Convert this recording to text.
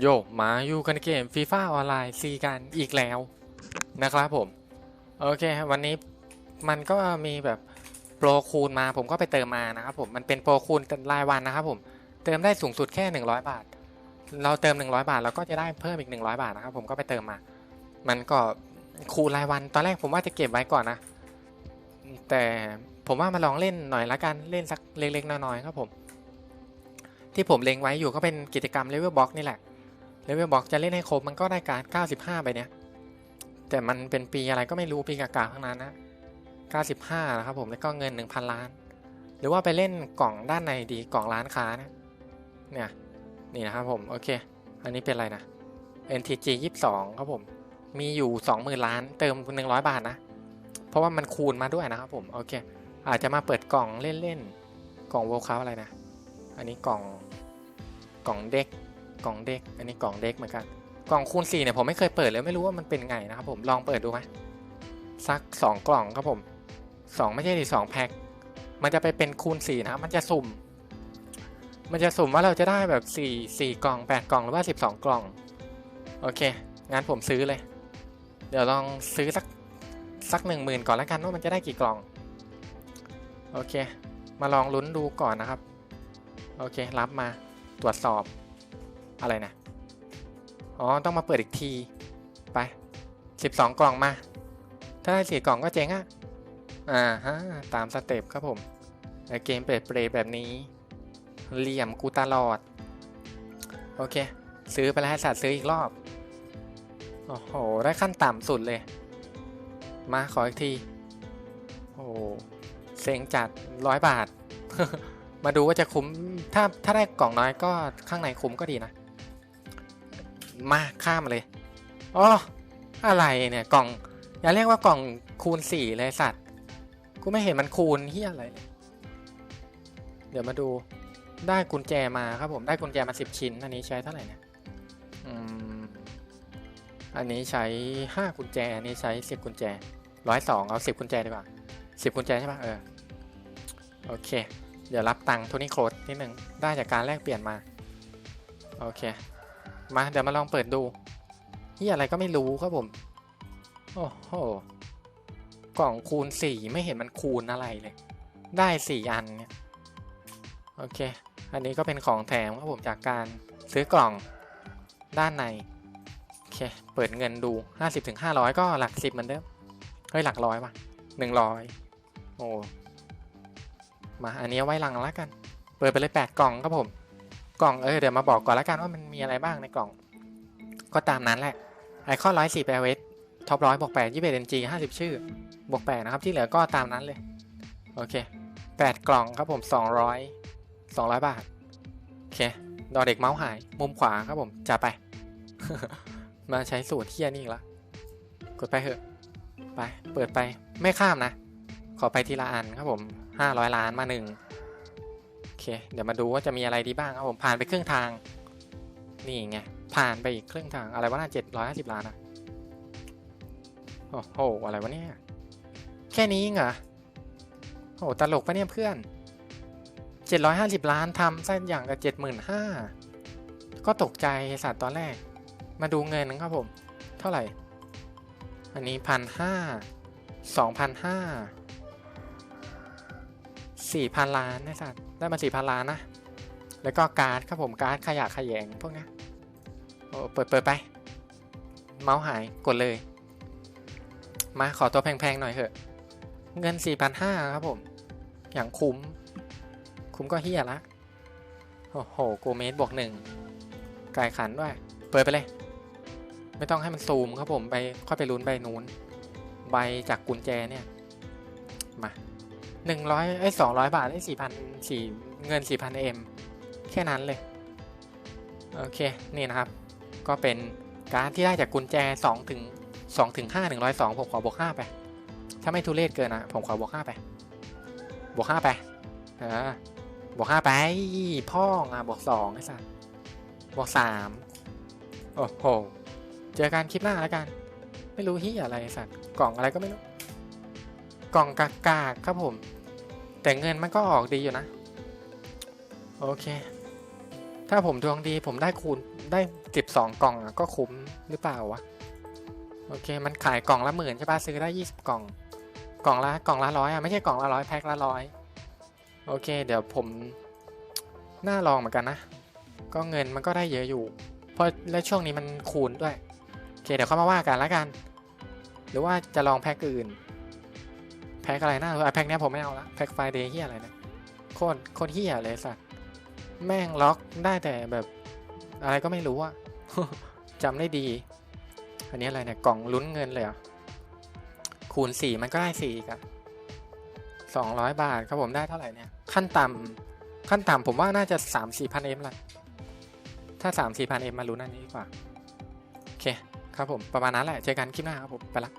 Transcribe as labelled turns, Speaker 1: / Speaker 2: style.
Speaker 1: โยมาอยู่กันเกมฟีฟ่าออนไลน์ซีกันอีกแล้วนะครับผม โอเค วันนี้มันก็มีแบบโปรคูณมาผมก็ไปเติมมานะครับผม มันเป็นโปรคูณรายวันนะครับผม เติมได้สูงสุดแค่ 100 บาท เราเติม 100 บาท เราก็จะได้เพิ่มอีก 100 บาทนะครับผมก็ไปเติมมา มันก็คูณรายวันตอนแรกผมว่าจะเก็บไว้ก่อนนะ แต่ผมว่ามาลองเล่นหน่อยละกันเล่นสักเล็กๆน้อยๆครับผม ที่ผมเล็งไว้อยู่ก็เป็นกิจกรรมเลเวลบ็อกนี่แหละ เลเวลบอกจะเล่นให้ครบมันก็ได้การ95 ไปเนี้ยแต่มันเป็นปีอะไรก็ไม่รู้ปีกากาทั้งนั้นนะ 95 นะครับผมแล้วก็เงิน 1,000 ล้าน หรือว่าไปเล่นกล่องด้านในดีกล่องร้านค้านี่ยเนี่ยนี่นะครับผม โอเค อันนี้เป็นอะไรนะ NTG 22 ครับผม มีอยู่ 20,000 ล้าน เติม 100 บาทนะ เพราะว่ามันคูณมาด้วยนะครับผม โอเค อาจจะมาเปิดกล่องเล่นๆ กล่องโวลคาอะไรนะ อันนี้กล่อง กล่องเด็ก กล่องเด็ก อันนี้กล่องเด็กเหมือนกัน กล่องคูณ4เนี่ยผมไม่เคยเปิดเลยไม่รู้ว่ามันเป็นไงนะครับผม ลองเปิดดูไหมสัก 2 กล่องครับผม 2 ไม่ใช่ดิสองแพ็ค มันจะไปเป็นคูณ4นะครับมันจะสุ่ม มันจะสุ่มว่าเราจะได้แบบ 4 4 กล่อง 8 กล่องหรือว่า 12 กล่อง โอเค งั้นผมซื้อเลย เดี๋ยวลองซื้อสักสักหนึ่งหมื่นก่อนแล้วกันว่ามันจะได้กี่กล่อง โอเค มาลองลุ้นดูก่อนนะครับ โอเค รับมาตรวจสอบ อะไรนะ อ๋อ ต้องมาเปิดอีกที ไป 12 กล่องมา ถ้าได้สี่กล่องก็เจ๊งอะอ่าฮะ ตามสเต็ปครับผม เกมเปิดเปรย์แบบนี้ เหลี่ยมกูตลอด โอเค ซื้อไปแล้วสัตว์ซื้ออีกรอบ โอ้โห ได้ขั้นต่ำสุดเลย มาขออีกที โอ้เซ็งจัดร้อยบาท มาดูว่าจะคุ้ม ถ้าถ้าได้กล่องน้อยก็ข้างในคุ้มก็ดีนะ มาข้ามเลยอ๋ออะไรเนี่ยกล่อง อย่าเรียกว่ากล่องคูณสี่เลยสัตว์ กูไม่เห็นมันคูณที่อะไร เดี๋ยวมาดูได้กุญแจมาครับผมได้กุญแจมาสิบชิ้น อันนี้ใช้เท่าไหร่เนี่ยอืมอันนี้ใช้ห้ากุญแจ อันนี้ใช้สิบกุญแจร้อยสองเอาสิบกุญแจดีกว่าสิบกุญแจใช่ปะเออโอเค เดี๋ยวรับตังค์โทนี่โครดนิดนึงได้จากการแลกเปลี่ยนมา โอเค มาเดี๋ยวมาลองเปิดดูที่อะไรก็ไม่รู้ครับผม โอ้โห กล่องคูณสี่ไม่เห็นมันคูณอะไรเลย ได้สี่อันเนี่ย โอเค อันนี้ก็เป็นของแถมครับผมจากการซื้อกล่องด้านใน โอเค เปิดเงินดู 50ถึง500ก็หลักสิบเหมือนเดิม เฮ้ย หลักร้อยว่ะ100โอ้ มาอันนี้ไว้หลังแล้วกัน เปิดไปเลย8กล่องครับผม กล่องเออเดี๋ยวมาบอกก่อนล้วกันว่ามันมีอะไรบ้างในกล่อง ก็ตามนั้นแหละไอคอนร้อยสี่แปดเวทท็อปร้อยบวกแปดยี่สิบเอ็ดเอ็นจีห้าสิบชื่อบวกแปดนะครับ ที่เหลือก็ตามนั้นเลย โอเคแปดกล่องครับผมสองร้อยสองร้อยบาท โอเค ดอเด็กเมาส์หาย มุมขวาครับผมจะไป มาใช้สูตรเที่ยนี่อีกละกดไปเถอะ ไป เปิดไปไม่ข้ามนะ ขอไปทีละอันครับผมห้าร้อยล้านมาหนึ่ง เค เดี๋ยวมาดูว่าจะมีอะไรดีบ้างครับผมผ่านไปครึ่งทาง นี่ไง ผ่านไปอีกครึ่งทางอะไรวะน่าเจ็ดร้อยห้าสิบล้านอะโอ้โห อะไรวะเนี่ย แค่นี้เองเหรอโอ้ตลกปะเนี่ยเพื่อนเจ็ดร้อยห้าสิบล้านทำสักอย่างกับเจ็ดหมื่นห้าก็ตกใจสัตว์ตอนแรก มาดูเงินครับผม เท่าไหร่ อันนี้พันห้าสองพันห้าสี่พันล้านนะสัตว์ ได้มาสี่พันล้านนะ แล้วก็การ์ดครับผมการ์ดขยะขยงพวกนี้โอ้เปิดเปิดไป เมาส์หายกดเลย มาขอตัวแพงๆหน่อยเถอะ เงินสี่พันห้าครับผม อย่างคุ้ม คุ้มก็เฮียละ โอ้โหโกเมสบวกหนึ่งไก่ขันด้วย เปิดไปเลย ไม่ต้องให้มันซูมครับผมไปค่อยไปลุ้นใบนู้น ใบจากกุญแจเนี่ย มา หนึ่งร้อยไอ้สองร้อยบาทได้สี่พันสี่เงินสี่พันเอ็มแค่นั้นเลย โอเค นี่นะครับ ก็เป็นการดที่ได้จากกุญแจสองถึงสองถึงห้าหนึ่งร้อยสองผมขอบวกห้าไป ถ้าไม่ทุเรศเกินนะผมขอบวกห้าไป บวกห้าไปเออบวกห้าไปพ่องอะบวกสองไอ้สัสบวกสามโอ้โห เจอกันคลิปหน้าแล้วกัน ไม่รู้ที่อะไรไอ้สัตว์กล่องอะไรก็ไม่รู้ กล่องกากากครับผม แต่เงินมันก็ออกดีอยู่นะ โอเค ถ้าผมดวงดีผมได้คูณได้สิบสองกล่องก็คุ้มหรือเปล่าวะ โอเค มันขายกล่องละหมื่นใช่ป่ะซื้อได้ยี่สิบกล่อง กล่องละกล่องละร้อยอะไม่ใช่กล่องละร้อยแพ็คละร้อยโอเค เดี๋ยวผมน่าลองเหมือนกันนะ ก็เงินมันก็ได้เยอะอยู่ เพราะและช่วงนี้มันคูณด้วย โอเค เดี๋ยวเข้ามาว่ากันแล้วกัน หรือว่าจะลองแพ็คอื่น แพ็คอะไรนะเออแพ็คเนี้ยผมไม่เอาละแพ็คไฟเดย์เฮียอะไรเนะโคตรโคตรเฮียเลยสัตว์แม่งล็อกได้แต่แบบอะไรก็ไม่รู้อะจำได้ดี อันนี้อะไรเนี่ย กล่องลุ้นเงินเลยอะคูณสี่มันก็ได้สี่กันสองร้อยบาทครับผมได้เท่าไหร่เนี่ย ขั้นต่ำขั้นต่ำผมว่าน่าจะสามสี่พันเอ็มละถ้าสามสี่พันเอ็มมาลุ้นอันนี้ดีกว่า โอเค ครับผม ประมาณนั้นแหละ เจอกันคลิปหน้าครับผม ไปละ